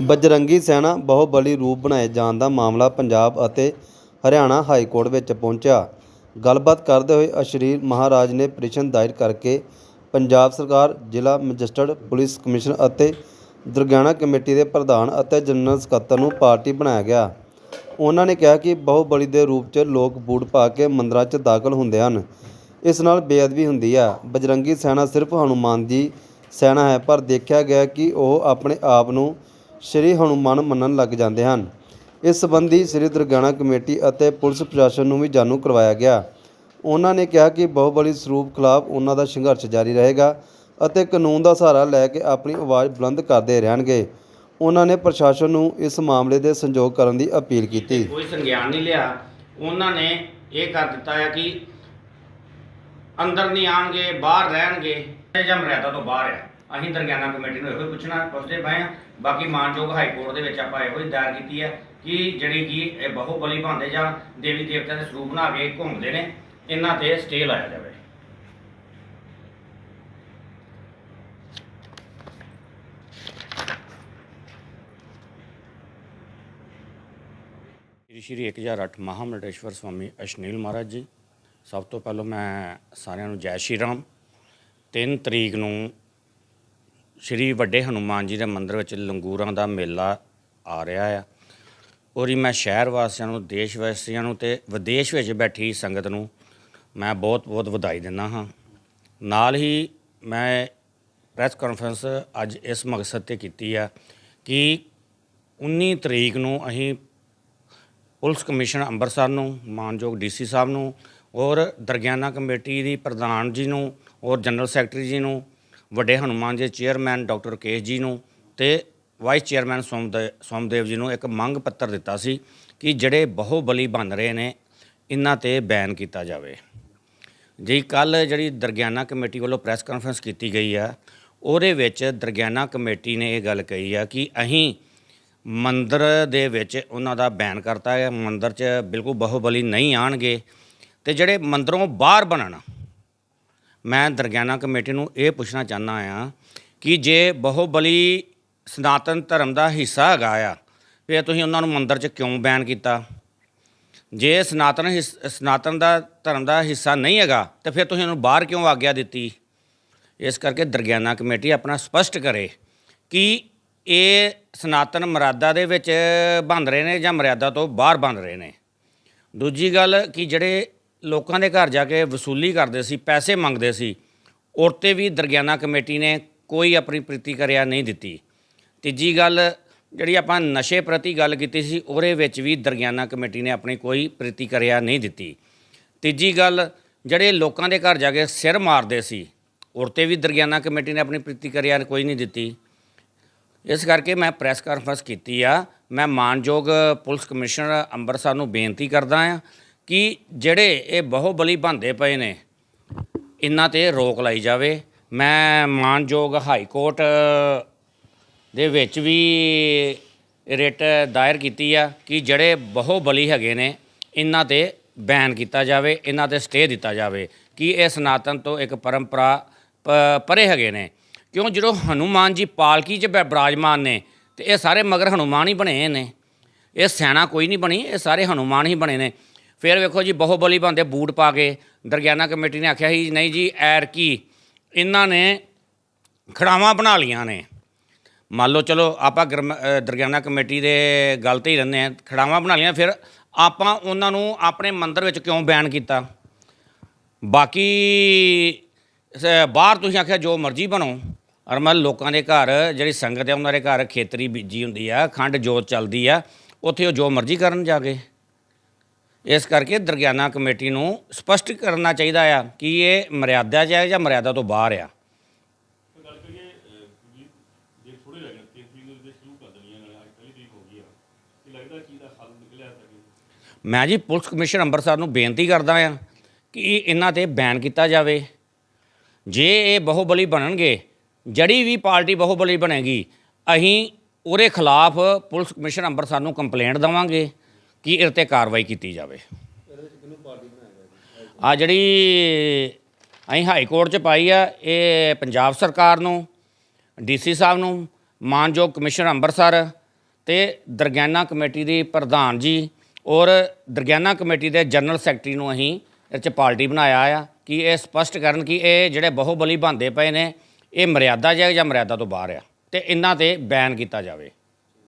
ਬਜਰੰਗੀ ਸੈਨਾ ਬਹੁਬਲੀ ਰੂਪ ਬਣਾਏ ਜਾਣ ਦਾ ਮਾਮਲਾ ਪੰਜਾਬ ਅਤੇ ਹਰਿਆਣਾ ਹਾਈ ਕੋਰਟ ਵਿੱਚ ਪਹੁੰਚਿਆ। ਗੱਲਬਾਤ ਕਰਦੇ ਹੋਏ ਅਸ਼ਰੀਰ ਮਹਾਰਾਜ ਨੇ ਪਟੀਸ਼ਨ ਦਾਇਰ ਕਰਕੇ ਪੰਜਾਬ ਸਰਕਾਰ, ਜ਼ਿਲ੍ਹਾ ਮੈਜਿਸਟਰੇਟ, ਪੁਲਿਸ ਕਮਿਸ਼ਨਰ ਅਤੇ ਦੁਰਗਿਆਣਾ ਕਮੇਟੀ ਦੇ ਪ੍ਰਧਾਨ ਅਤੇ ਜਨਰਲ ਸਕੱਤਰ ਨੂੰ ਪਾਰਟੀ ਬਣਾਇਆ ਗਿਆ। ਉਹਨਾਂ ਨੇ ਕਿਹਾ ਕਿ ਬਹੁਬਲੀ ਦੇ ਰੂਪ 'ਚ ਲੋਕ ਬੂਟ ਪਾ ਕੇ ਮੰਦਰਾਂ 'ਚ ਦਾਖਲ ਹੁੰਦੇ ਹਨ। ਇਸ ਨਾਲ ਬੇਅਦਬੀ ਹੁੰਦੀ ਹੈ। ਬਜਰੰਗੀ ਸੈਨਾ ਸਿਰਫ ਹਨੂਮਾਨ ਦੀ ਸੈਨਾ ਹੈ, ਪਰ ਦੇਖਿਆ ਗਿਆ ਕਿ ਉਹ ਆਪਣੇ ਆਪ ਨੂੰ ਸ਼੍ਰੀ ਹਨੂਮਾਨ ਮੰਨਣ ਲੱਗ ਜਾਂਦੇ ਹਨ। ਇਸ ਸੰਬੰਧੀ ਸ੍ਰੀ ਦੁਰਗਿਆਣਾ ਕਮੇਟੀ ਅਤੇ ਪੁਲਿਸ ਪ੍ਰਸ਼ਾਸਨ ਨੂੰ ਵੀ ਜਾਣੂ ਕਰਵਾਇਆ ਗਿਆ। ਉਹਨਾਂ ਨੇ ਕਿਹਾ ਕਿ ਬਹੁਬਲੀ ਸਰੂਪ ਖਿਲਾਫ ਉਹਨਾਂ ਦਾ ਸੰਘਰਸ਼ ਜਾਰੀ ਰਹੇਗਾ ਅਤੇ ਕਾਨੂੰਨ ਦਾ ਸਹਾਰਾ ਲੈ ਕੇ ਆਪਣੀ ਆਵਾਜ਼ ਬੁਲੰਦ ਕਰਦੇ ਰਹਿਣਗੇ। ਉਹਨਾਂ ਨੇ ਪ੍ਰਸ਼ਾਸਨ ਨੂੰ ਇਸ ਮਾਮਲੇ ਦੇ ਸੰਯੋਗ ਕਰਨ ਦੀ ਅਪੀਲ ਕੀਤੀ। ਕੋਈ ਸੰਗਿਆਨ ਨਹੀਂ ਲਿਆ। ਉਹਨਾਂ ਨੇ ਇਹ ਕਰ ਦਿੱਤਾ ਹੈ ਕਿ ਅੰਦਰ ਨਹੀਂ ਆਣਗੇ ਬਾਹਰ ਰਹਿਣਗੇ। ਇਹ ਤੋਂ ਬਾਹਰ ਹੈ। ਅਸੀਂ ਦਰਗਿਆਨਾ ਕਮੇਟੀ ਨੂੰ ਇਹੋ ਹੀ ਪੁੱਛਣਾ, ਪੁੱਛਦੇ ਪਏ ਆ ਬਾਕੀ ਮਾਨਯੋਗ ਹਾਈ ਕੋਰਟ ਦੇ ਵਿੱਚ ਆਪਾਂ ਇਹੋ ਹੀ ਦਾਇਰ ਕੀਤੀ ਹੈ ਕਿ ਜਿਹੜੀ ਕਿ ਇਹ ਬਹੁਬਲੀ ਭਾਂਦੇ ਜਾਂ ਦੇਵੀ ਦੇਵਤਿਆਂ ਦੇ ਸਰੂਪ ਬਣਾ ਕੇ ਘੁੰਮਦੇ ਨੇ, ਇਹਨਾਂ ਤੇ ਸਟੇ ਲਾਇਆ ਜਾਵੇ। ਸ਼੍ਰੀ ਸ਼੍ਰੀ 1008 ਮਹਾਮੰਡੇਸ਼ਵਰ ਸਵਾਮੀ ਅਸ਼ਨੀਲ ਮਹਾਰਾਜ ਜੀ, ਸਭ ਤੋਂ ਪਹਿਲਾਂ ਮੈਂ ਸਾਰਿਆਂ ਨੂੰ ਜੈ ਸ਼੍ਰੀ ਰਾਮ। 3 ਤਰੀਕ ਨੂੰ ਸ਼੍ਰੀ ਵੱਡੇ ਹਨੂਮਾਨ ਜੀ ਦੇ ਮੰਦਿਰ ਵਿੱਚ ਲੰਗੂਰਾਂ ਦਾ ਮੇਲਾ ਆ ਰਿਹਾ ਆ। ਔਰ ਮੈਂ ਸ਼ਹਿਰ ਵਾਸੀਆਂ ਨੂੰ, ਦੇਸ਼ ਵਾਸੀਆਂ ਨੂੰ ਤੇ ਵਿਦੇਸ਼ ਵਿੱਚ ਬੈਠੀ ਸੰਗਤ ਨੂੰ ਮੈਂ ਬਹੁਤ ਬਹੁਤ ਵਧਾਈ ਦਿੰਦਾ ਹਾਂ। ਨਾਲ ਹੀ ਮੈਂ ਪ੍ਰੈਸ ਕਾਨਫਰੰਸ ਅੱਜ ਇਸ ਮਕਸਦ ਤੇ ਕੀਤੀ ਆ ਕਿ 19 ਤਰੀਕ ਨੂੰ ਅਸੀਂ ਪੁਲਿਸ ਕਮਿਸ਼ਨ ਅੰਮ੍ਰਿਤਸਰ ਨੂੰ, ਮਾਨਯੋਗ ਡੀਸੀ ਸਾਹਿਬ ਨੂੰ ਔਰ ਦਰਗਿਆਨਾ ਕਮੇਟੀ ਦੀ ਪ੍ਰਧਾਨ ਜੀ ਨੂੰ ਔਰ ਜਨਰਲ ਸੈਕਟਰੀ ਜੀ ਨੂੰ ਵੱਡੇ ਹਨੂਮਾਨ ਜੀ ਚੇਅਰਮੈਨ ਡਾਕਟਰ ਕੇਸ਼ ਜੀ ਨੂੰ ਤੇ ਵਾਈਸ ਚੇਅਰਮੈਨ ਸੋਮਦੇ ਸੋਮਦੇਵ ਜੀ ਨੂੰ ਇੱਕ ਮੰਗ ਪੱਤਰ ਦਿੱਤਾ ਸੀ ਕਿ ਜਿਹੜੇ ਬਹੁਬਲੀ ਬਣ ਰਹੇ ਨੇ ਇਹਨਾਂ ਤੇ ਬੈਨ ਕੀਤਾ ਜਾਵੇ। ਜੀ ਕੱਲ ਜਿਹੜੀ ਦਰਗਿਆਨਾ ਕਮੇਟੀ ਵੱਲੋਂ ਪ੍ਰੈਸ ਕਾਨਫਰੰਸ ਕੀਤੀ ਗਈ ਆ, ਉਹਦੇ ਵਿੱਚ ਦਰਗਿਆਨਾ ਕਮੇਟੀ ਨੇ ਇਹ ਗੱਲ ਕਹੀ ਆ ਕਿ ਅਸੀਂ ਮੰਦਰ ਦੇ ਵਿੱਚ ਉਹਨਾਂ ਦਾ ਬੈਨ ਕਰਤਾ ਹੈ, ਮੰਦਰ 'ਚ ਬਿਲਕੁਲ ਬਹੁਬਲੀ ਨਹੀਂ ਆਣਗੇ ਤੇ ਜਿਹੜੇ ਮੰਦਰੋਂ ਬਾਹਰ ਬਣਨ ਮੈਂ ਦਰਗਿਆਨਾ ਕਮੇਟੀ ਨੂੰ ਇਹ ਪੁੱਛਣਾ ਚਾਹੁੰਦਾ ਆ ਕਿ ਜੇ ਬਹੁਬਲੀ ਸਨਾਤਨ ਧਰਮ ਦਾ ਹਿੱਸਾ ਹੈਗਾ ਆ ਫਿਰ ਤੁਸੀਂ ਉਹਨਾਂ ਨੂੰ ਮੰਦਿਰ 'ਚ ਕਿਉਂ ਬੈਨ ਕੀਤਾ? ਜੇ ਸਨਾਤਨ ਹਿੱਸ- ਸਨਾਤਨ ਦਾ ਧਰਮ ਦਾ ਹਿੱਸਾ ਨਹੀਂ ਹੈਗਾ, ਤੇ ਫਿਰ ਤੁਸੀਂ ਉਹਨੂੰ ਬਾਹਰ ਕਿਉਂ ਆਗਿਆ ਦਿੱਤੀ? ਇਸ ਕਰਕੇ ਦਰਗਿਆਨਾ ਕਮੇਟੀ ਆਪਣਾ ਸਪਸ਼ਟ ਕਰੇ ਕਿ ਇਹ ਸਨਾਤਨ ਮਰਿਆਦਾ ਦੇ ਵਿੱਚ ਬੰਦ ਰਹੇ ਨੇ ਜਾਂ ਮਰਿਆਦਾ ਤੋਂ ਬਾਹਰ ਬੰਦ ਰਹੇ ਨੇ। ਦੂਜੀ ਗੱਲ ਕਿ ਜਿਹੜੇ ਲੋਕਾਂ ਦੇ ਘਰ ਜਾ ਕੇ ਵਸੂਲੀ ਕਰਦੇ ਸੀ, ਪੈਸੇ ਮੰਗਦੇ ਸੀ। ਔਰ 'ਤੇ ਵੀ ਦਰਗਿਆਨਾ ਕਮੇਟੀ ਨੇ ਕੋਈ ਆਪਣੀ ਪ੍ਰਤੀਕਿਰਿਆ ਨਹੀਂ ਦਿੱਤੀ। ਤੀਜੀ ਗੱਲ, ਜਿਹੜੀ ਆਪਾਂ ਨਸ਼ੇ ਪ੍ਰਤੀ ਗੱਲ ਕੀਤੀ ਸੀ, ਉਹਦੇ ਵਿੱਚ ਵੀ ਦਰਗਿਆਨਾ ਕਮੇਟੀ ਨੇ ਆਪਣੀ ਕੋਈ ਪ੍ਰਤੀਕਿਰਿਆ ਨਹੀਂ ਦਿੱਤੀ। ਤੀਜੀ ਗੱਲ, ਜਿਹੜੇ ਲੋਕਾਂ ਦੇ ਘਰ ਜਾ ਕੇ ਸਿਰ ਮਾਰਦੇ ਸੀ ਔਰ 'ਤੇ ਵੀ ਦਰਗਿਆਨਾ ਕਮੇਟੀ ਨੇ ਆਪਣੀ ਪ੍ਰਤੀਕਿਰਿਆ ਕੋਈ ਨਹੀਂ ਦਿੱਤੀ। ਇਸ ਕਰਕੇ ਮੈਂ ਪ੍ਰੈਸ ਕਾਨਫਰੰਸ ਕੀਤੀ ਆ। ਮੈਂ ਮਾਨਯੋਗ ਪੁਲਿਸ ਕਮਿਸ਼ਨਰ ਅੰਮ੍ਰਿਤਸਰ ਨੂੰ ਬੇਨਤੀ ਕਰਦਾ ਆ ਕਿ ਜਿਹੜੇ ਇਹ ਬਹੁਬਲੀ ਬੰਦੇ ਪਏ ਨੇ ਇਹਨਾਂ ਤੇ ਰੋਕ ਲਾਈ ਜਾਵੇ। ਮੈਂ ਮਾਨਯੋਗ ਹਾਈ ਕੋਰਟ, ਦੇ ਵਿੱਚ ਵੀ ਰਿਟ ਦਾਇਰ ਕੀਤੀ ਆ ਕਿ ਜਿਹੜੇ ਬਹੁਬਲੀ ਹੈਗੇ ਨੇ ਇਹਨਾਂ ਤੇ ਬੈਨ ਕੀਤਾ ਜਾਵੇ ਇਹਨਾਂ ਤੇ ਸਟੇ ਦਿੱਤਾ ਜਾਵੇ ਕਿ ਇਹ ਸਨਾਤਨ ਤੋਂ ਇੱਕ ਪਰੰਪਰਾ ਪ- ਪਰੇ ਹੈਗੇ ਨੇ। ਕਿਉਂ? ਜਦੋਂ ਹਨੂਮਾਨ ਜੀ ਪਾਲਕੀ 'ਚ ਬੈ- ਬਿਰਾਜਮਾਨ ਨੇ, ਤੇ ਇਹ ਸਾਰੇ ਮਗਰ ਹਨੂਮਾਨ ਹੀ ਬਣੇ ਨੇ। ਇਹ ਸੈਨਾ ਕੋਈ ਨਹੀਂ ਬਣੀ, ਇਹ ਸਾਰੇ ਹਨੂਮਾਨ ਹੀ ਬਣੇ ਨੇ। ਫਿਰ ਵੇਖੋ ਜੀ, ਬਹੁਬਲੀ ਬੰਦੇ ਬੂਟ ਪਾ ਕੇ, ਦਰਗਿਆਨਾ ਕਮੇਟੀ ਨੇ ਆਖਿਆ ਸੀ, ਨਹੀਂ ਜੀ, ਐਰ ਕੀ? ਇਹਨਾਂ ਨੇ ਖੜਾਵਾਂ ਬਣਾ ਲੀਆਂ ਨੇ। ਮੰਨ ਲਓ, ਚਲੋ, ਆਪਾਂ ਗਰਮ- ਦਰਗਿਆਨਾ ਕਮੇਟੀ ਦੇ ਗੱਲ ਤੇ ਹੀ ਰਹਿੰਦੇ ਆ ਖੜਾਵਾਂ ਬਣਾ ਲਈਆਂ, ਫਿਰ ਆਪਾਂ ਉਹਨਾਂ ਨੂੰ ਆਪਣੇ ਮੰਦਰ ਵਿੱਚ ਕਿਉਂ ਬੈਨ ਕੀਤਾ? ਬਾਕੀ ਬਾਹਰ ਤੁਸੀਂ ਆਖਿਆ, ਜੋ ਮਰਜ਼ੀ ਬਣੋ। ਔਰ ਲੋਕਾਂ ਦੇ ਘਰ, ਜਿਹੜੀ ਸੰਗਤ ਹੈ, ਉਹਨਾਂ ਦੇ ਘਰ ਖੇਤਰੀ ਬੀਜੀ ਹੁੰਦੀ ਆ, ਖੰਡ ਜੋਤ ਚੱਲਦੀ ਆ, ਉੱਥੇ ਉਹ ਜੋ ਮਰਜ਼ੀ ਕਰਨ ਜਾ ਕੇ। ਇਸ ਕਰਕੇ ਦਰਗਿਆਨਾ ਕਮੇਟੀ ਨੂੰ ਸਪਸ਼ਟ ਕਰਨਾ ਚਾਹੀਦਾ ਆ ਕਿ ਇਹ ਮਰਿਆਦਾ 'ਚ ਹੈ ਜਾਂ ਮਰਿਆਦਾ ਤੋਂ ਬਾਹਰ ਆ। ਮੈਂ ਜੀ ਪੁਲਿਸ ਕਮਿਸ਼ਨ ਅੰਮ੍ਰਿਤਸਰ ਨੂੰ ਬੇਨਤੀ ਕਰਦਾ ਆ ਕਿ ਇਹਨਾਂ ਤੇ ਬੈਨ ਕੀਤਾ ਜਾਵੇ। ਜੇ ਇਹ ਬਹੁਬਲੀ ਬਣਨਗੇ ਜਿਹੜੀ ਵੀ ਪਾਰਟੀ ਬਹੁਬਲੀ ਬਣੇਗੀ ਅਸੀਂ ਉਹਦੇ ਖਿਲਾਫ ਪੁਲਿਸ ਕਮਿਸ਼ਨ ਅੰਮ੍ਰਿਤਸਰ ਨੂੰ ਕੰਪਲੇਂਟ ਦੇਵਾਂਗੇ। ਕਿ ਇਹਦੇ ਤੇ ਕਾਰਵਾਈ ਕੀਤੀ ਜਾਵੇ। ਆ ਜਿਹੜੀ ਅਸੀਂ ਹਾਈ ਕੋਰਟ ਚ ਪਾਈ ਆ, ਇਹ ਪੰਜਾਬ ਸਰਕਾਰ ਨੂੰ ਡੀਸੀ ਸਾਹਿਬ ਨੂੰ, ਮਾਨਯੋਗ ਕਮਿਸ਼ਨਰ ਅੰਮ੍ਰਿਤਸਰ ਤੇ ਦਰਗਿਆਨਾ ਕਮੇਟੀ ਦੀ ਪ੍ਰਧਾਨ ਜੀ ਔਰ ਦਰਗਿਆਨਾ ਕਮੇਟੀ ਦੇ ਜਨਰਲ ਸੈਕਟਰੀ ਨੂੰ ਅਸੀਂ ਇਹ 'ਚ ਪਾਰਟੀ ਬਣਾਇਆ ਆ ਕਿ ਇਹ ਸਪਸ਼ਟ ਕਰਨ ਕਿ ਇਹ ਜਿਹੜੇ ਬਹੁਬਲੀ ਬੰਦੇ ਪਏ ਨੇ, ਇਹ ਮਰਿਆਦਾ ਜਾਂ ਜਾਂ ਮਰਿਆਦਾ ਤੋਂ ਬਾਹਰ ਆ ਤੇ ਇਹਨਾਂ ਤੇ ਬੈਨ ਕੀਤਾ ਜਾਵੇ।